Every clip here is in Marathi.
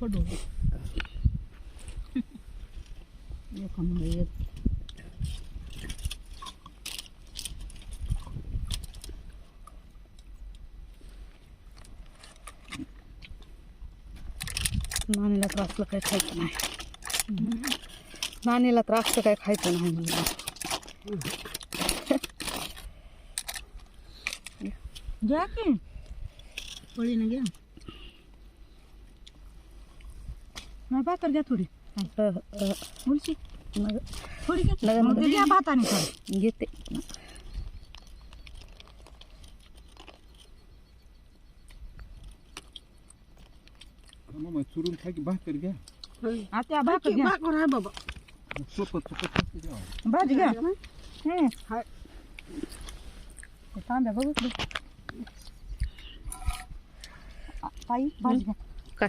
कडू एखादं एक नानीला तर असलं काही खायचं नाही। नानीला तर असलं काही खायचं नाही नाही भाकर घ्या थोडी. मुलशी थोडी घ्या मग घ्या भाताने थोडी. घेते. मामा चुरून खा की भाकर घ्या. आता भाकर घ्या. आहे बाबा. सोपत सोपत जेवा भाजी घ्या. हम्म. ते तांब्या बघू. इकडे. ताई भाजी घ्या. काय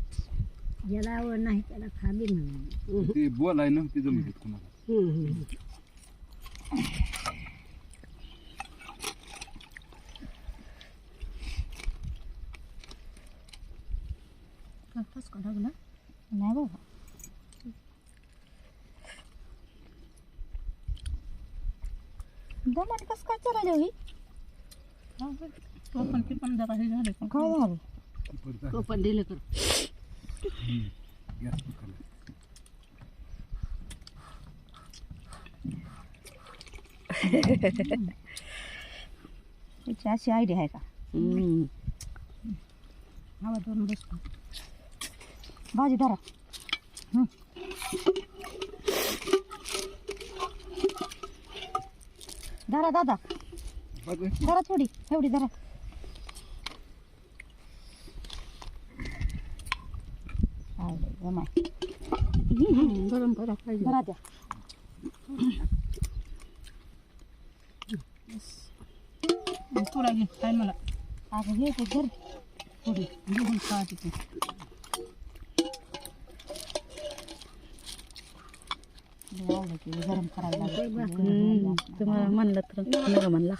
ज्याला आवड नाही त्याला खाबी म्हणून ते बोलाय नव्हती जमत कुणाला कसं का लागलं नाही बाबा दमाने कसं काय चालायला ही तो पण ते पण जरा हे झाले पण काय झालं बरं झालं. तो पण दिलं कर Gas अशी आयडिया आहे का हम्म. हवा दोन बसतो भाजी धरा धरा दादा धरा थोडी एवढी धरा Давай. Барам барам. Барам. Yes. Tura gi, time la. Aage ye kuchar. Puri, ye hun kaati tu. गरम करायला तुम्हाला म्हणलं तर नका म्हणला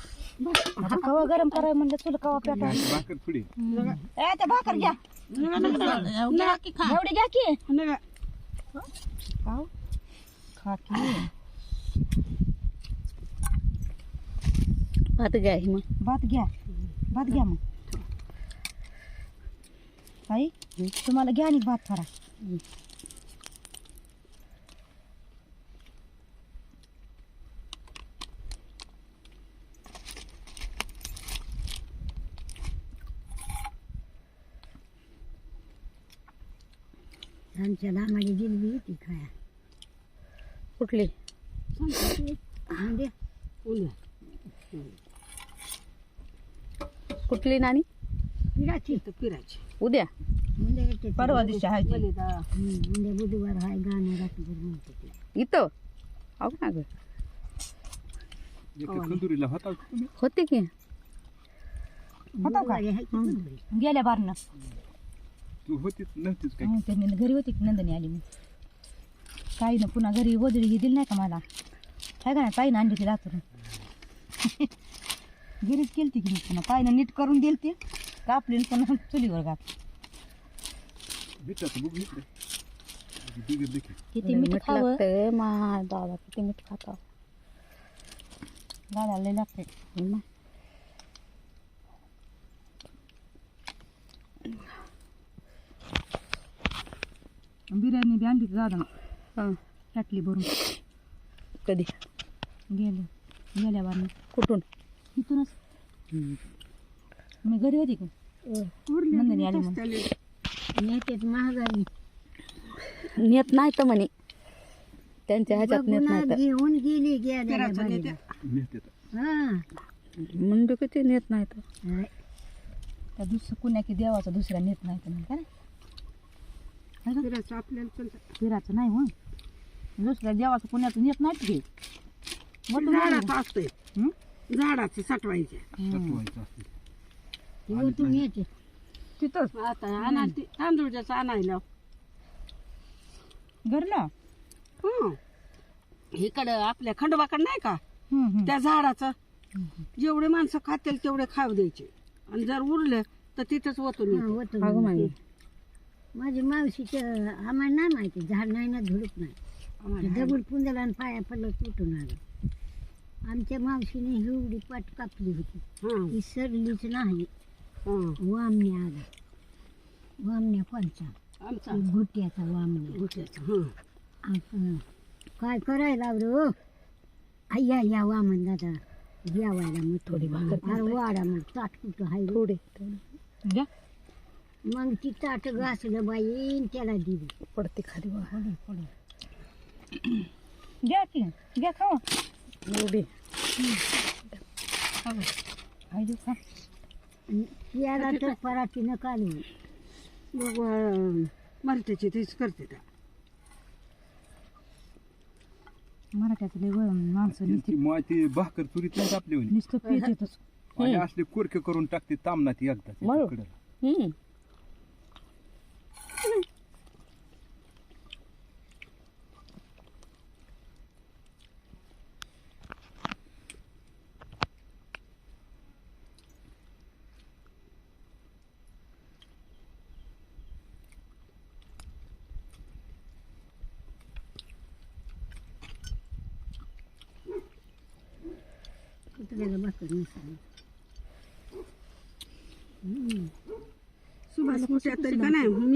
आता कवा गरम करायला म्हणलं तुला कवा पेटा भाकर त्या भाकर घ्या एवढी घ्या की खा की भात घ्या ही मग भात घ्या भात घ्या मग ताई तुम्हाला घ्या आणि भात थोडा आमच्या दामाची जिलबी होती खाया. कुठली? उद्या कुठली नाणी? फिरायची तर फिरायची उद्या. म्हणजे येते परवा दिवशी आहे ती. म्हणजे बुधवार आहे गाणं रात्रभर म्हणते ते. इथं? अहो ना ग? कंदुरीला होता तुम्ही होते की? होता का? बुधवारी आहे की बुधवारी? गेल्या बारनं. तू होतीच नव्हतीच काय? मग त्यांनी घरी होती की नंदनी आली मग काही ना पुन्हा घरी वजडी ही दिली नाही का मला? काय का ना ताईनं आणली ती रात्र. घरीच केलती की मी पुन्हा? ताईनं नीट करून दिली ती कापली आणि पुन्हा चुलीवर घात बिटाचं बघ इकडे. बिगर देखील. किती मीठ खावं? लागतंय मा दादा किती मीठ खाता दादा लय लागते बिर्याणी बी आणली दादा हं. टाकली भरून. कधी? गेलो. गेल्या बारनं कुठून? इथूनच. मी घरी होती की? नंदनी आली महागाई. नेत नाही तर म्हणे. त्यांच्या ह्याच्यात नेत नाही तर. घेऊन गेली गेल्या हा. म्हणजे किती नेत नाही तर. दुसरं कुण्या की देवाचा दुसऱ्या नेत नाही तर काय फिरायचं आपल्याला चलतं फिरायचं नाही दुसऱ्या देवाचं पुण्याचं नेत नाहीत घे. झाडाचं असतंय. हं? झाडाचं सटवायचे. सटवायचं असते ती ओतून येते तिथंच. आता आणा ती तांदूळच्याच आणायला. घरला? हं. इकडं आपल्या खंडोबाकडे नाही का. त्या झाडाचं. जेवढे माणसं खातील तेवढे खाऊ द्यायचे. आणि जर उरले तर तिथंच ओतून येते. अगं. माझी मावशीचं आम्हाला नाही माहिती झाड नाही ना झुडूप नाही. दगड पुंजला आणि पाया पडलं तुटून आलं. आमच्या मावशीने एवढी पाट कापली होती. हं, सरलीच नाही. हं. वामण्या आला वामण्या कोणचा आमचा. घुट्याचा वामण्या. हं. काय करायला हो अय्या या वामन दादा. जेवायला मग थोडी अरे वाडा मग ताट कुठं हाय? थोडे. घ्या मग ती ताट घासलं बाई न त्याला दिली. पडते खाली पडे पडे घ्या की घ्या खावा. देऊ खा याला तर पराठीनं काढू मग अं, मराठीची तीच करते त्या. मराठ्याचं लय माणसं ती माती भाकर चुरीत नाही आपली नुसतं पीच येतच आणि असले कोरके करून टाकते तामना ती एकदा मग? हम्म कुत्र्याला भाकर नसावी सुभाष कुठ्या तरी का नाही मी